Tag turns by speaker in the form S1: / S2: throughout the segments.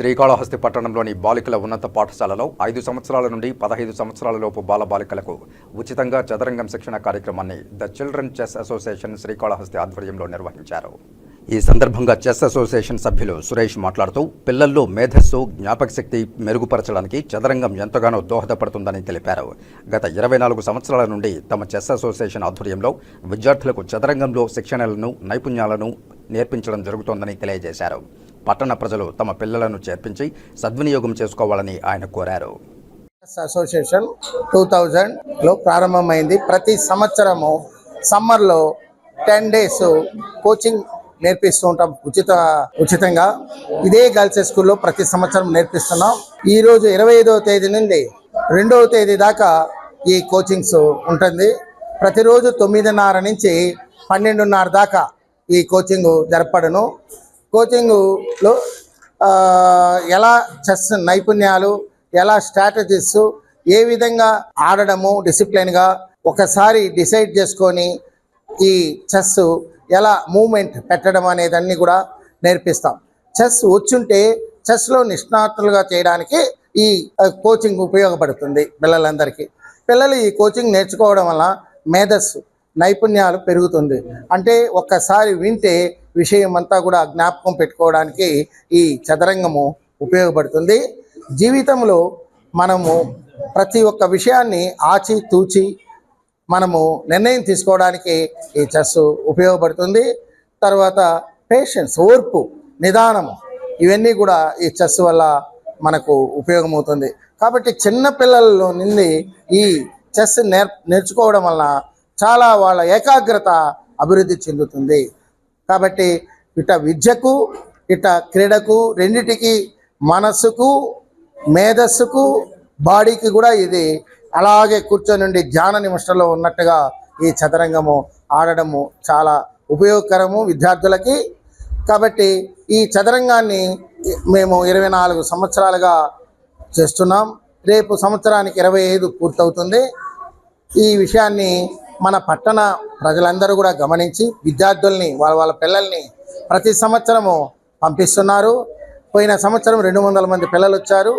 S1: శ్రీకాళహస్తి పట్టణంలోని బాలికల ఉన్నత పాఠశాలలో ఐదు సంవత్సరాల నుండి పదహైదు సంవత్సరాల లోపు బాల బాలికలకు ఉచితంగా చదరంగం శిక్షణ కార్యక్రమాన్ని the children chess association Srikalahasti ఆధ్వర్యంలో నిర్వహించారు. ఈ సందర్భంగా చెస్ అసోసియేషన్ సభ్యులు సురేష్ మాట్లాడుతూ పిల్లల్లో మేధస్సు జ్ఞాపక శక్తి మెరుగుపరచడానికి చదరంగం ఎంతగానో దోహదపడుతుందని తెలిపారు. గత ఇరవై నాలుగు సంవత్సరాల నుండి తమ చెస్ అసోసియేషన్ ఆధ్వర్యంలో విద్యార్థులకు చదరంగంలో శిక్షణలను నైపుణ్యాలను నేర్పించడం జరుగుతోందని తెలియజేశారు. పట్టణ ప్రజలు తమ పిల్లలను చేర్పించి సద్వినియోగం చేసుకోవాలని ఆయన కోరారు.
S2: అసోసియేషన్ టూ థౌజండ్లో ప్రారంభమైంది. ప్రతి సంవత్సరము సమ్మర్లో టెన్ డేస్ కోచింగ్ నేర్పిస్తూ ఉంటాం. ఉచిత ఉచితంగా. ఇదే గర్ల్స్ స్కూల్లో ప్రతి సంవత్సరం నేర్పిస్తున్నాం. ఈరోజు ఇరవై ఐదవ తేదీ నుండి రెండవ తేదీ దాకా ఈ కోచింగ్స్ ఉంటుంది. ప్రతిరోజు తొమ్మిదిన్నర నుంచి పన్నెండున్నర దాకా ఈ కోచింగ్ జరపడను కోచింగ్లో ఎలా చెస్ నైపుణ్యాలు ఎలా స్ట్రాటజీస్ ఏ విధంగా ఆడడము డిసిప్లిన్గా ఒకసారి డిసైడ్ చేసుకొని ఈ చెస్ ఎలా మూమెంట్ పెట్టడం అనేదన్నీ కూడా నేర్పిస్తాం. చెస్ వచ్చుంటే చెస్లో నిష్ణాతులుగా చేయడానికి ఈ కోచింగ్ ఉపయోగపడుతుంది పిల్లలందరికీ. పిల్లలు ఈ కోచింగ్ నేర్చుకోవడం వల్ల మేధస్సు నైపుణ్యాలు పెరుగుతుంది. అంటే ఒక్కసారి వింటే విషయం అంతా కూడా జ్ఞాపకం పెట్టుకోవడానికి ఈ చదరంగము ఉపయోగపడుతుంది. జీవితంలో మనము ప్రతి ఒక్క విషయాన్ని ఆచి తూచి మనము నిర్ణయం తీసుకోవడానికి ఈ చెస్ ఉపయోగపడుతుంది. తర్వాత పేషెన్స్ ఓర్పు నిదానము ఇవన్నీ కూడా ఈ చెస్ వల్ల మనకు ఉపయోగమవుతుంది. కాబట్టి చిన్న పిల్లల్లో నుండి ఈ చెస్ నేర్ నేర్చుకోవడం వల్ల చాలా వాళ్ళ ఏకాగ్రత అభివృద్ధి చెందుతుంది. కాబట్టి ఇట విద్యకు ఇట క్రీడకు రెండిటికి మనస్సుకు మేధస్సుకు బాడీకి కూడా ఇది అలాగే కూర్చొని ధ్యాన నిమిషంలో ఉన్నట్టుగా ఈ చదరంగము ఆడడము చాలా ఉపయోగకరము విద్యార్థులకి. కాబట్టి ఈ చదరంగాన్ని మేము ఇరవై నాలుగు సంవత్సరాలుగా చేస్తున్నాం. రేపు సంవత్సరానికి ఇరవై ఐదు పూర్తవుతుంది. ఈ విషయాన్ని మన పట్టణ ప్రజలందరూ కూడా గమనించి విద్యార్థుల్ని వాళ్ళ వాళ్ళ పిల్లల్ని ప్రతి సంవత్సరము పంపిస్తున్నారు. పోయిన సంవత్సరం రెండు వందల మంది పిల్లలు వచ్చారు.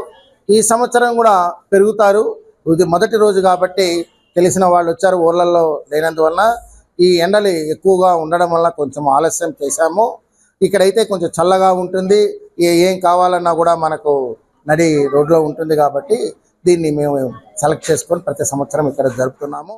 S2: ఈ సంవత్సరం కూడా పెరుగుతారు. ఇది మొదటి రోజు కాబట్టి తెలిసిన వాళ్ళు వచ్చారు ఊర్లలో లేనందువల్ల ఈ ఎండలు ఎక్కువగా ఉండడం వల్ల కొంచెం ఆలస్యం చేశాము. ఇక్కడైతే కొంచెం చల్లగా ఉంటుంది. ఏం కావాలన్నా కూడా మనకు నడి రోడ్లో ఉంటుంది కాబట్టి దీన్ని మేము సెలెక్ట్ చేసుకొని ప్రతి సంవత్సరం ఇక్కడ జరుపుతున్నాము.